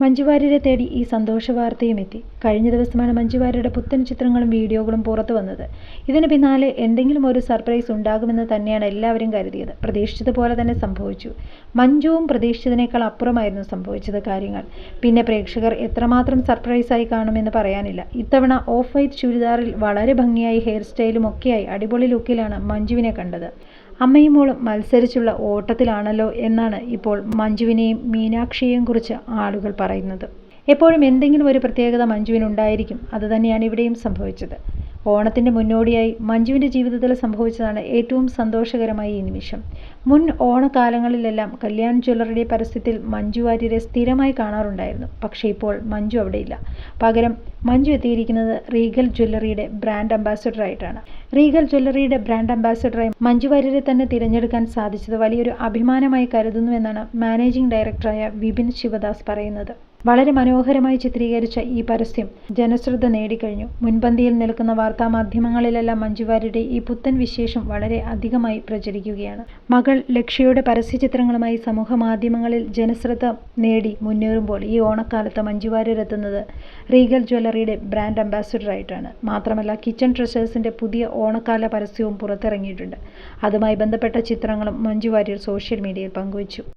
മഞ്ജു വാര്യരെ തേടി ഈ സന്തോഷ വാർത്തയും എത്തി കഴിഞ്ഞ ദിവസമാണ് മഞ്ജുവാര്യരുടെ പുത്തൻ ചിത്രങ്ങളും വീഡിയോകളും പുറത്തു വന്നത്. ഇതിന് പിന്നാലെ എന്തെങ്കിലും ഒരു സർപ്രൈസ് ഉണ്ടാകുമെന്ന് തന്നെയാണ് എല്ലാവരും കരുതിയത്. പ്രതീക്ഷിച്ചതുപോലെ തന്നെ സംഭവിച്ചു. മഞ്ജുവും പ്രതീക്ഷിച്ചതിനേക്കാൾ അപ്പുറമായിരുന്നു സംഭവിച്ചത് കാര്യങ്ങൾ. പിന്നെ പ്രേക്ഷകർ എത്രമാത്രം സർപ്രൈസായി കാണുമെന്ന് പറയാനില്ല. ഇത്തവണ ഓഫ് വൈറ്റ് ചുരിദാറിൽ വളരെ ഭംഗിയായി ഹെയർ സ്റ്റൈലും ഒക്കെയായി അടിപൊളി ലുക്കിലാണ് മഞ്ജുവിനെ കണ്ടത്. അമ്മയും മോളും മത്സരിച്ചുള്ള ഓട്ടത്തിലാണല്ലോ എന്നാണ് ഇപ്പോൾ മഞ്ജുവിനെയും മീനാക്ഷിയെയും കുറിച്ച് ആളുകൾ പറയുന്നത്. എപ്പോഴും എന്തെങ്കിലും ഒരു പ്രത്യേകത മഞ്ജുവിനുണ്ടായിരിക്കും. അതുതന്നെയാണ് ഇവിടെയും സംഭവിച്ചത്. ഓണത്തിന്റെ മുന്നോടിയായി മഞ്ജുവിന്റെ ജീവിതത്തിൽ സംഭവിച്ചതാണ് ഏറ്റവും സന്തോഷകരമായ ഈ നിമിഷം. മുൻ ഓണക്കാലങ്ങളിലെല്ലാം കല്യാൺ ജ്വല്ലറിയുടെ പരസ്യത്തിൽ മഞ്ജു വാര്യരെ സ്ഥിരമായി കാണാറുണ്ടായിരുന്നു. പക്ഷേ ഇപ്പോൾ മഞ്ജു അവിടെയില്ല. പകരം മഞ്ജു എത്തിയിരിക്കുന്നത് റീഗൽ ജ്വല്ലറിയുടെ ബ്രാൻഡ് അംബാസഡറായിട്ടാണ്. റീഗൽ ജ്വല്ലറിയുടെ ബ്രാൻഡ് അംബാസഡറായി മഞ്ജു വാര്യരെ തന്നെ തിരഞ്ഞെടുക്കാൻ സാധിച്ചത് വലിയൊരു അഭിമാനമായി കരുതുന്നുവെന്നാണ് മാനേജിംഗ് ഡയറക്ടറായ വിപിൻ ശിവദാസ് പറയുന്നത്. വളരെ മനോഹരമായി ചിത്രീകരിച്ച ഈ പരസ്യം ജനശ്രദ്ധ നേടിക്കഴിഞ്ഞു. മുൻപന്തിയിൽ നിൽക്കുന്ന വാർത്താമാധ്യമങ്ങളിലെല്ലാം മഞ്ജു വാര്യരുടെ ഈ പുത്തൻ വിശേഷം വളരെ അധികമായി പ്രചരിക്കുകയാണ്. മകൾ ലക്ഷ്യയുടെ പരസ്യ ചിത്രങ്ങളുമായി സമൂഹ മാധ്യമങ്ങളിൽ ജനശ്രദ്ധ നേടി മുന്നേറുമ്പോൾ ഈ ഓണക്കാലത്ത് മഞ്ജു റീഗൽ എത്തുന്നത് ജ്വല്ലറിയുടെ ബ്രാൻഡ് അംബാസിഡറായിട്ടാണ്. മാത്രമല്ല കിച്ചൺ ട്രഷേഴ്സിന്റെ പുതിയ ഓണക്കാല പരസ്യവും പുറത്തിറങ്ങിയിട്ടുണ്ട്. അതുമായി ബന്ധപ്പെട്ട ചിത്രങ്ങളും മഞ്ജു വാര്യർ സോഷ്യൽ മീഡിയയിൽ പങ്കുവച്ചു.